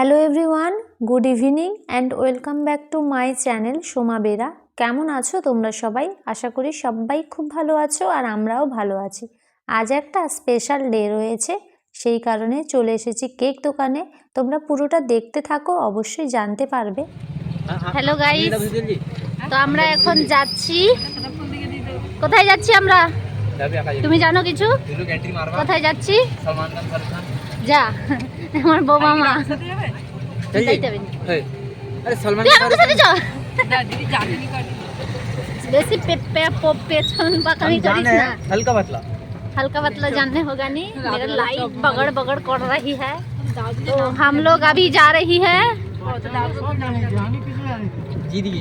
Hello everyone good evening and welcome back to my channel Soma Bera কেমন আছো তোমরা সবাই? আশা করি সবাই খুব ভালো আছো আর আমরাও ভালো আছি। আজ একটা স্পেশাল ডে রয়েছে সেই কারণে চলে এসেছি কেক দোকানে। তোমরা পুরোটা দেখতে থাকো অবশ্যই জানতে পারবে। হ্যালো গাইস তো আমরা এখন যাচ্ছি। কোথায় যাচ্ছি আমরা? তুমি জানো কিছু? কোথায় যাচ্ছি? যা। আমার বৌমা মা যাইতে হবে না। अरे सलमान তুই আমাদের সাথে চল বেশি पे- पे- पो- पेछन पकड़ी करिस ना हल्का पतला हल्का पतला जानने होगा नहीं मेरा लाइट बगड़ बगड़ कर रही है तो हम लोग अभी जा रही है जी दी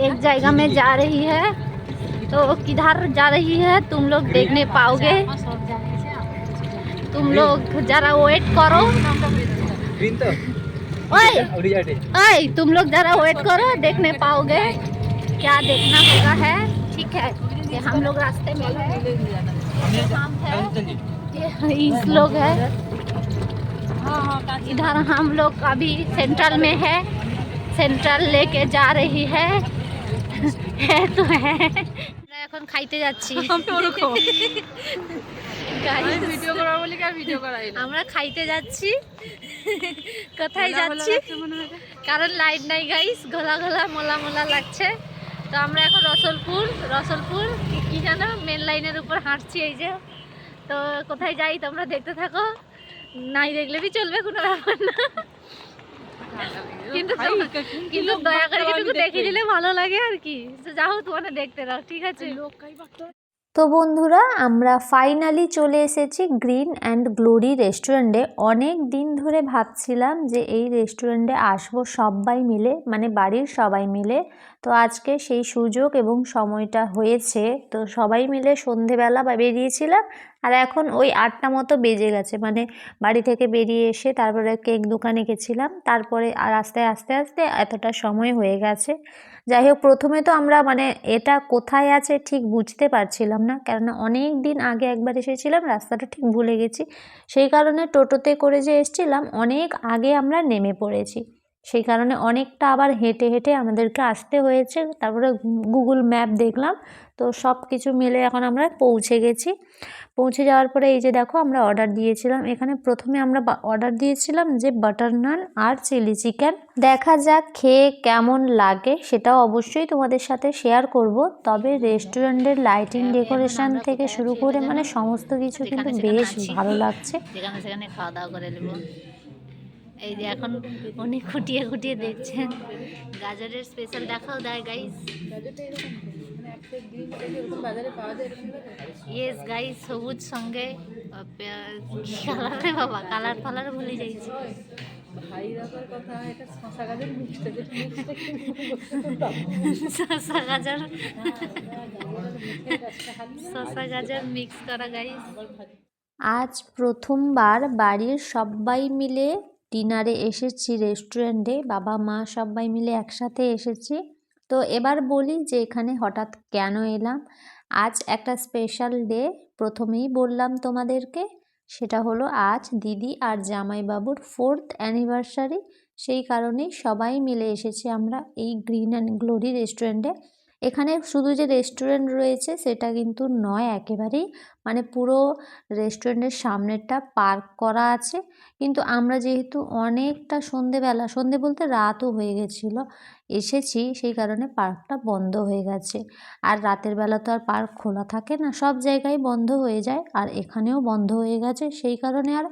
एक जगह में जा रही है तो किधर जा रही है तुम लोग देखने पाओगे तुम लोग जरा वेट करो ग्रीन तो ओए उड़ी जाटे ओए तुम लोग जरा वेट करो देखने पाओगे क्या देखना होगा है ठीक है ये हम लोग रास्ते में है हम है ये इस लोग है इधर हम लोग अभी सेंट्रल में है सेंट्रल लेके जा रही है है तो है আমরা এখন খাইতে যাচ্ছি Guys, ভিডিও করা বলি আর ভিডিও করাই আমরা খাইতে যাচ্ছি। কোথায় যাচ্ছি? কারণ লাইট নাই গাইস ঘোলা ঘোলা মোলা মোলা লাগছে। তো আমরা এখন রসলপুর রসলপুর কি- জানো? মেন লাইনের উপর হাঁটছি এই যে। তো কোথায় যাই তোমরা দেখতে থাকো। নাই দেখলে বি চলবে কোনো ব্যাপার না। কিন্তু কিন্তু দয়া করে একটু দেখে দিলে ভালো লাগে আর কি। যাও তোমার দেখতে দাও ঠিক আছে? তো বন্ধুরা, আমরা ফাইনালি চলে এসেছি গ্রিন অ্যান্ড গ্লোরি রেস্টুরেন্টে অনেক দিন ধরে ভাবছিলাম যে এই রেস্টুরেন্টে আসব সবাই মিলে মানে বাড়ির সবাই মিলে। তো আজকে সেই সুযোগ এবং সময়টা হয়েছে। তো সবাই মিলে সন্ধেবেলা বা বেরিয়েছিলাম, আর এখন ওই আটটা মতো বেজে গেছে। মানে বাড়ি থেকে বেরিয়ে এসে তারপরে কেক দোকানে গেছিলাম। তারপরে আর আস্তে আস্তে আস্তে এতটা সময় হয়ে গেছে। যাই হোক, প্রথমে তো আমরা মানে এটা কোথায় আছে ঠিক বুঝতে পারছিলাম না। কেননা অনেক দিন আগে একবার এসেছিলাম, রাস্তাটা ঠিক ভুলে গেছি। সেই কারণে টোটোতে করে যে এসছিলাম, অনেক আগে আমরা নেমে পড়েছি। সেই কারণে অনেকটা আবার হেঁটে হেঁটে আমাদেরকে আসতে হয়েছে। তারপরে গুগল ম্যাপ দেখলাম। তো সব কিছু মিলে এখন আমরা পৌঁছে গেছি। পৌঁছে যাওয়ার পরে এই যে দেখো আমরা অর্ডার দিয়েছিলাম। এখানে প্রথমে আমরা অর্ডার দিয়েছিলাম যে বাটার নান আর চিলি চিকেন। দেখা যাক খেয়ে কেমন লাগে সেটাও অবশ্যই তোমাদের সাথে শেয়ার করব। তবে রেস্টুরেন্টের লাইটিং ডেকোরেশন থেকে শুরু করে মানে সমস্ত কিছু কিন্তু বেশ ভালো লাগছে। সেখানে খাওয়া দাওয়া করে নেব। এই যে এখন উনি খুঁটিয়ে খুঁটিয়ে দেখছেন। গাজরের স্পেশাল দেখাও দেয় গাইস ইয়েস গাইস সবুজ সঙ্গে কালার বাবা কালার ফালার ভুলে যাইছি। শসা গাজর। শসা গাজর মিক্স করা গাইস আজ প্রথমবার বাড়ির সবাই মিলে ডিনারে এসেছি রেস্টুরেন্টে, বাবা, মা সবাই মিলে একসাথে এসেছি। তো এবার বলি যে এখানে হঠাৎ কেন এলাম? আজ একটা স্পেশাল ডে প্রথমেই বললাম তোমাদেরকে। সেটা হলো আজ দিদি আর জামাইবাবুর ফোর্থ অ্যানিভার্সারি সেই কারণেই সবাই মিলে এসেছি আমরা এই গ্রিন অ্যান্ড গ্লোরি রেস্টুরেন্টে এখানে শুধু যে রেস্টুরেন্ট রয়েছে সেটা কিন্তু নয়, একেবারেই মানে পুরো রেস্টুরেন্টের সামনেরটা পার্ক করা আছে। কিন্তু আমরা যেহেতু অনেকটা সন্ধেবেলা, সন্ধে বলতে রাতও হয়ে গেছিল, এসেছি সেই কারণে পার্কটা বন্ধ হয়ে গেছে। আর রাতের বেলা তো আর পার্ক খোলা থাকে না, সব জায়গায় বন্ধ হয়ে যায় আর এখানেও বন্ধ হয়ে গেছে, সেই কারণে আর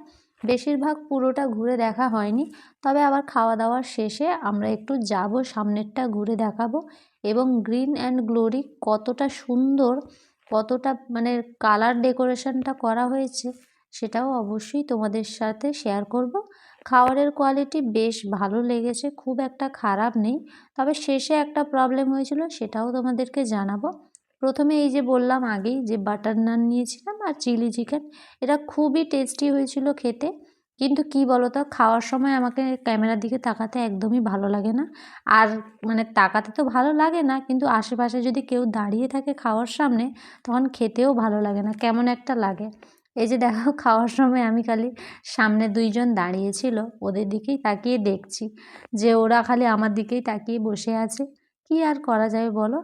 বেশিরভাগ পুরোটা ঘুরে দেখা হয়নি। তবে আবার খাওয়া দাওয়ার শেষে আমরা একটু যাব, সামনেরটা ঘুরে দেখাবো। এবং গ্রিন অ্যান্ড গ্লোরি কতটা সুন্দর, কতটা মানে কালার ডেকোরেশনটা করা হয়েছে, সেটাও অবশ্যই তোমাদের সাথে শেয়ার করব। খাবারের কোয়ালিটি বেশ ভালো লেগেছে, খুব একটা খারাপ নেই। তবে শেষে একটা প্রবলেম হয়েছিল, সেটাও তোমাদেরকে জানাব। প্রথমে এই যে বললাম আগেই যে বাটার নান নিয়েছিলাম আর চিলি চিকেন, এটা খুবই টেস্টি হয়েছিল খেতে। কিন্তু কি বলো তো খাওয়ার সময় আমাকে ক্যামেরার দিকে তাকাতে একদমই ভালো লাগে না। আর মানে তাকাতে তো ভালো লাগে না, কিন্তু আশেপাশে যদি কেউ দাঁড়িয়ে থাকে খাওয়ার সামনে, তখন খেতেও ভালো লাগে না, কেমন একটা লাগে। এই যে দেখো, খাওয়ার সময় আমি খালি সামনে দুইজন দাঁড়িয়েছিল, ওদের দিকেই তাকিয়ে দেখছি। যে ওরা খালি আমার দিকেই তাকিয়ে বসে আছে। কি আর করা যাবে বলো?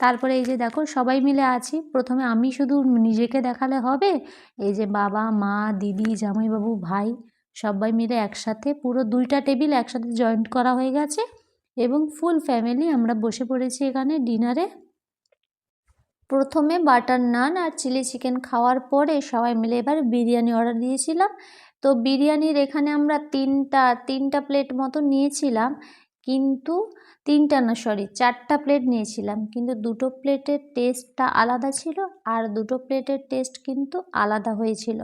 তারপরে এই যে দেখো সবাই মিলে আছি। প্রথমে আমি শুধু নিজেকে দেখালে হবে। এই যে বাবা, মা, দিদি, জামাইবাবু, ভাই সবাই মিলে একসাথে পুরো দুইটা টেবিল একসাথে জয়েন্ট করা হয়ে গেছে এবং ফুল ফ্যামিলি আমরা বসে পড়েছি এখানে ডিনারে। প্রথমে বাটার নান আর চিলি চিকেন খাওয়ার পরে সবাই মিলে এবার বিরিয়ানি অর্ডার দিয়েছিলাম। তো বিরিয়ানির এখানে আমরা তিনটা তিনটা প্লেট মতো নিয়েছিলাম। কিন্তু তিনটা না সরি চারটা প্লেট নিয়েছিলাম। কিন্তু দুটো প্লেটের টেস্টটা আলাদা ছিল আর দুটো প্লেটের টেস্ট কিন্তু আলাদা হয়েছিল।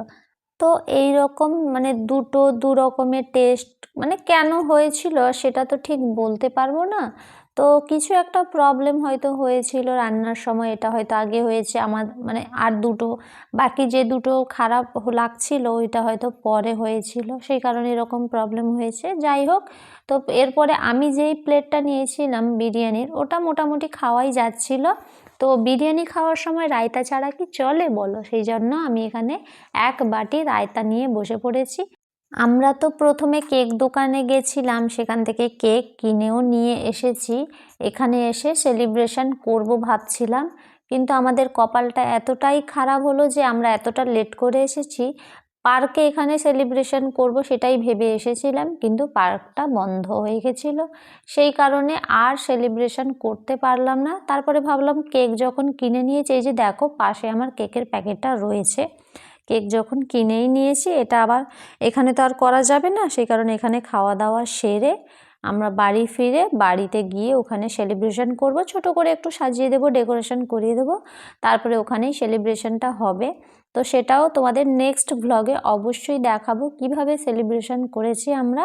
তো এই রকম মানে দুটো দু রকমের টেস্ট মানে কেন হয়েছিল সেটা তো ঠিক বলতে পারব না। তো কিছু একটা প্রবলেম হয়তো হয়েছিল রান্নার সময়, এটা হয়তো আগে হয়েছে, আমার মানে আর দুটো, বাকি যে দুটো খারাপ লাগছিল, ওইটা হয়তো পরে হয়েছিল, সেই কারণে এরকম প্রবলেম হয়েছে। যাই হোক, তো এরপরে আমি যেই প্লেটটা নিয়েছিলাম বিরিয়ানির, ওটা মোটামুটি খাওয়াই যাচ্ছিল। তো বিরিয়ানি খাওয়ার সময় রায়তা ছাড়া কি চলে বলো? সেই জন্য আমি এখানে এক বাটি রায়তা নিয়ে বসে পড়েছি। আমরা তো প্রথমে কেক দোকানে গেছিলাম, সেখান থেকে কেক কিনেও নিয়ে এসেছি। এখানে এসে সেলিব্রেশন করব ভাবছিলাম, কিন্তু আমাদের কপালটা এতটাই খারাপ হলো যে আমরা এতটা লেট করে এসেছি। পার্কে এখানে সেলিব্রেশন করব সেটাই ভেবে এসেছিলাম, কিন্তু পার্কটা বন্ধ হয়ে গেছিল। সেই কারণে আর সেলিব্রেশন করতে পারলাম না। তারপরে ভাবলাম কেক যখন কিনে নিয়েছি, এই যে দেখো পাশে আমার কেকের প্যাকেটটা রয়েছে। কেক যখন কিনেই নিয়েছি, এটা আবার এখানে তো আর করা যাবে না, সেই কারণে এখানে খাওয়া দাওয়া সেরে আমরা বাড়ি ফিরে বাড়িতে গিয়ে ওখানে সেলিব্রেশন করব। ছোট করে একটু সাজিয়ে দেবো ডেকোরেশন করিয়ে দেবো, তারপরে ওখানেই সেলিব্রেশনটা হবে। তো সেটাও তোমাদের নেক্সট ভ্লগে অবশ্যই দেখাবো, কীভাবে সেলিব্রেশন করেছি আমরা,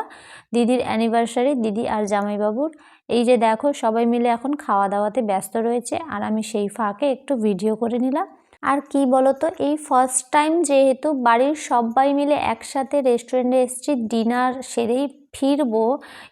দিদির অ্যানিভার্সারি দিদি আর জামাইবাবুর। এই যে দেখো, সবাই মিলে এখন খাওয়া দাওয়াতে ব্যস্ত রয়েছে, আর আমি সেই ফাঁকে একটু ভিডিও করে নিলাম। আর কি বলতো, এই ফার্স্ট টাইম যেহেতু বাড়ির সবাই মিলে একসাথে রেস্টুরেন্টে এসেছি ডিনার সেরেই ফিরবো।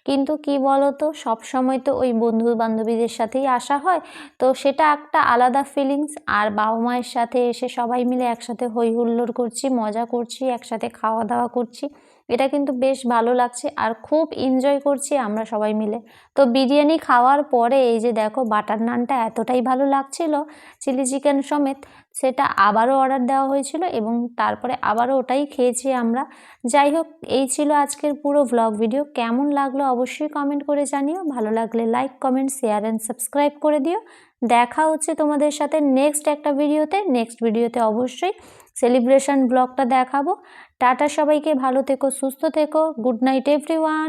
কিন্তু কি বলতো সময় তো ওই বন্ধু বান্ধবীদের সাথেই আসা হয়। তো সেটা একটা আলাদা ফিলিংস আর বাবা মায়ের সাথে এসে সবাই মিলে একসাথে হই হুল্লোড় করছি, মজা করছি, একসাথে খাওয়া দাওয়া করছি। এটা কিন্তু বেশ ভালো লাগছে আর খুব এনজয় করছি আমরা সবাই মিলে। তো বিরিয়ানি খাওয়ার পরে এই যে দেখো বাটার নানটা এতটাই ভালো লাগছিল, চিলি চিকেন সমেত, সেটা আবারও অর্ডার দেওয়া হয়েছিল এবং তারপরে আবারও ওটাই খেয়েছি আমরা। যাই হোক, এই ছিল আজকের পুরো ভ্লগ ভিডিও কেমন লাগল অবশ্যই কমেন্ট করে জানিও। ভালো লাগলে like comment share and subscribe করে দিও। দেখা হচ্ছে তোমাদের সাথে নেক্সট একটা ভিডিওতে নেক্সট ভিডিওতে অবশ্যই সেলিব্রেশন ব্লগটা দেখাবো। টাটা সবাইকে, ভালো থেকো, সুস্থ থেকো। Good night everyone